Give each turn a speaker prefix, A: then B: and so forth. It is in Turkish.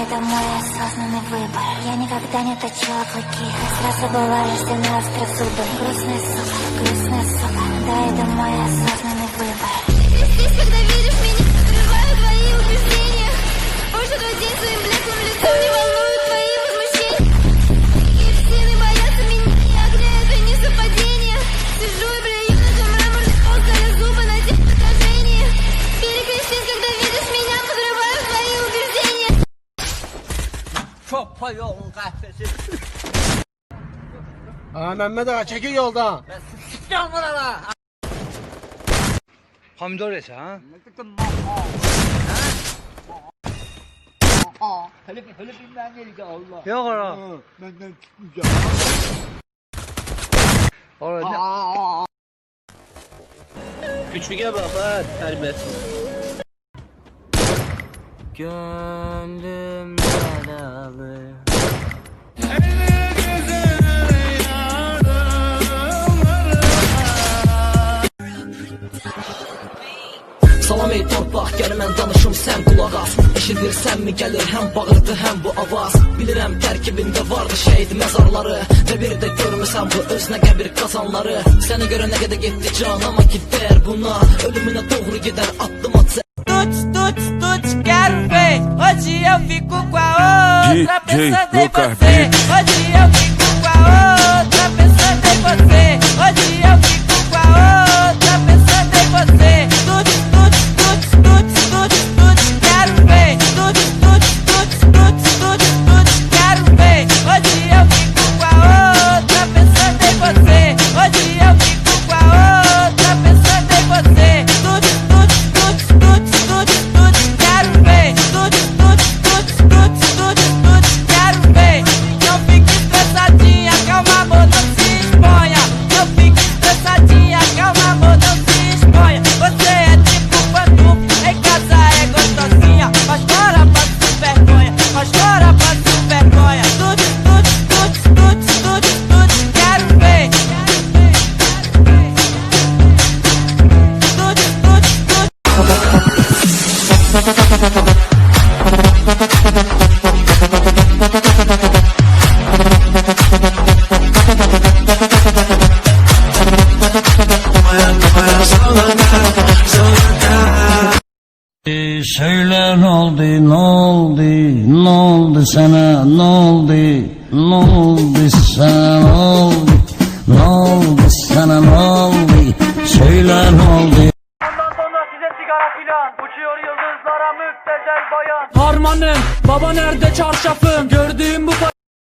A: Это мой осознанный выбор. Я никогда не точила клыки, сразу была рождена острозубой Грустная сука, грустная сука, да, это мой осознанный
B: Çok yolun kahvesi.
C: Aa Mehmet Ağa çekil yoldan.
B: Ben sıçacağım burana.
D: Pomidor yese ha?
B: Hele hele bilmem nerede Allah.
D: Yok ora.
C: Benden çıkmayacağım.
D: Orada. Küçüğe bak ha terbiyesiz. Gönlüm
E: mən danışım sən qulaq as. Eşidirsənmi gəlir həm bağırdı həm bu avaz. Bilirəm tərkibində vardı şəhid məzarları Və bir də görmüsən bu özünə qəbir qazanları Səni görə nə qədər getdi canama ki dəyər buna. Ölümünə doğru gedər addım at
F: Tuts, tuts, tuts, quero ver. Hoje eu fico com a outra pensando em você. Hoje eu fico
G: Söyle ne oldu, ne oldu, ne oldu sana, ne oldu, ne oldu sana, ne oldu, ne oldu sana, ne oldu, söyle ne oldu.
F: Bundan sonra size sigara filan. Uçuyor yıldızlara müptezel bayan. Harmanım baba nerede çarşafım? Gördüğüm bu